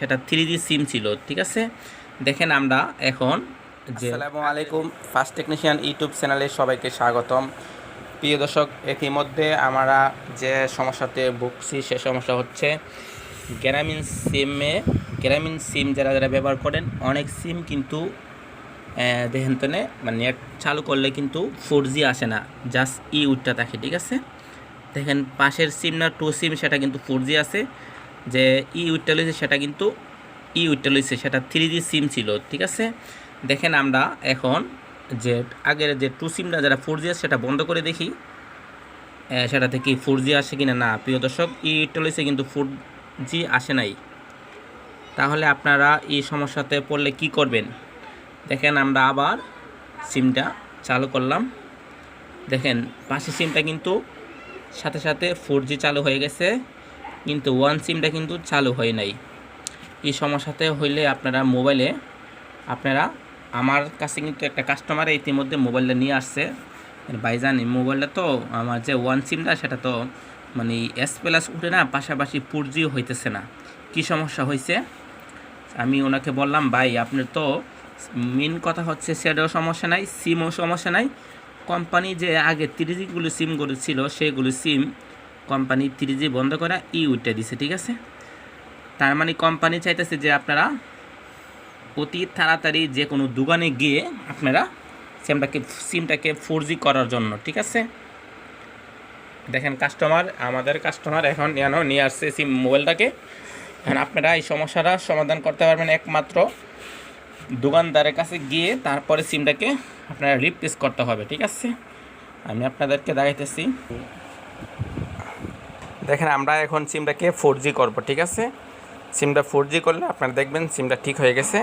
সেটা থ্রি জি সিম ছিল, ঠিক আছে? দেখেন আমরা এখন আসসালামু আলাইকুম ফার্স্ট টেকনিশিয়ান ইউটিউব চ্যানেলে সবাইকে স্বাগতম। প্রিয় দর্শক, ইতিমধ্যে আমরা যে সমস্যাতে ভুগছি, সে সমস্যা হচ্ছে গ্রামীণ সিমে গ্রামীণ সিম যারা যারা ব্যবহার করেন, অনেক সিম কিন্তু দেখেন তো মানে নেট চালু করলে কিন্তু ফোর জি আসে না জাস্ট ই উঠটা থাকে ঠিক আছে? দেখেন পাশের সিম না টু সিম সেটা কিন্তু ফোর জি আছে। যে ই উইটটা লইছে সেটা কিন্তু ই উইটটা লইছে সেটা থ্রি জি সিম ছিল, ঠিক আছে? দেখেন আমরা এখন যে আগের যে টু সিমটা যারা ফোর জি আছে, সেটা বন্ধ করে দেখি। সেটা থেকে ফোর জি আসে কিনা? না, প্রিয় দর্শক ই উইটটা লইছে কিন্তু ফোর জি আসে নাই। তাহলে আপনারা এই সমস্যাতে পড়লে কি করবেন? দেখেন আমরা আবার সিমটা চালু করলাম। দেখেন পাশের সিমটা কিন্তু সাথে সাথে ফোর চালু হয়ে গেছে। কিন্তু ওয়ান সিমটা কিন্তু চালু হয় নাই। এই সমস্যাতে হইলে আপনারা মোবাইলে আপনারা আমার কাছে কিন্তু একটা কাস্টমার ইতিমধ্যে মোবাইলটা নিয়ে আসছে। ভাইজান, এই মোবাইলটা তো আমার যে ওয়ান সিমটা সেটা তো মানে এস প্লাস উঠে না, পাশাপাশি ফোর জিও হইতেছে না। কি সমস্যা হয়েছে আমি ওনাকে বললাম, ভাই, আপনার তো মেন কথা হচ্ছে সেটাও সমস্যা নাই সিমও সমস্যা নাই। কোম্পানি যে আগে থ্রি জিগুলো সিমগুলো ছিল সেগুলো সিম কোম্পানি থ্রি জি বন্ধ করা ই উইটটা দিছে, ঠিক আছে? তার মানে কোম্পানি চাইতেছে যে আপনারা অতি তাড়াতাড়ি যে কোনো দোকানে গিয়ে আপনারা সিমটাকে সিমটাকে ফোর করার জন্য, ঠিক আছে? দেখেন কাস্টমার আমাদের কাস্টমার এখন যেন নিয়ে আসছে সিম মোবাইলটাকে। এখন আপনারা এই সমস্যাটা সমাধান করতে পারবেন একমাত্র দোকানদারের কাছে গিয়ে তারপরে সিমটাকে আপনারা রিপ্লেস করতে হবে, ঠিক আছে? আমি আপনাদেরকে দেখাইতেছি। দেখেন, আমরা এখন সিমটাকে ফোর জি করব, ঠিক আছে? সিমটা ফোর জি করলে আপনারা দেখবেন সিমটা ঠিক হয়ে গেছে।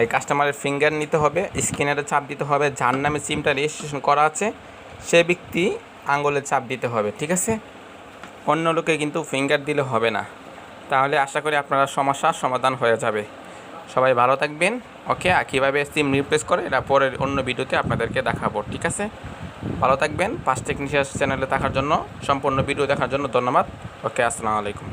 এই কাস্টমারের ফিঙ্গার নিতে হবে স্ক্যানারে চাপ দিতে হবে, যার নামে সিমটা রেজিস্ট্রেশন করা আছে, সে ব্যক্তি আঙ্গুলে চাপ দিতে হবে, ঠিক আছে? অন্য লোকে কিন্তু ফিঙ্গার দিলে হবে না। তাহলে আশা করি আপনারা সমস্যার সমাধান হয়ে যাবে। সবাই ভালো থাকবেন, ওকে? আর কীভাবে সিম রিপ্লেস করে, এটা পরের অন্য ভিডিওতে আপনাদেরকে দেখাবো, ঠিক আছে? ভালো থাকবেন। পাঁচ টেকনিশিয়াস চ্যানেলে থাকার জন্য, সম্পূর্ণ ভিডিও দেখার জন্য ধন্যবাদ। ওকে আসসালামু আলাইকুম।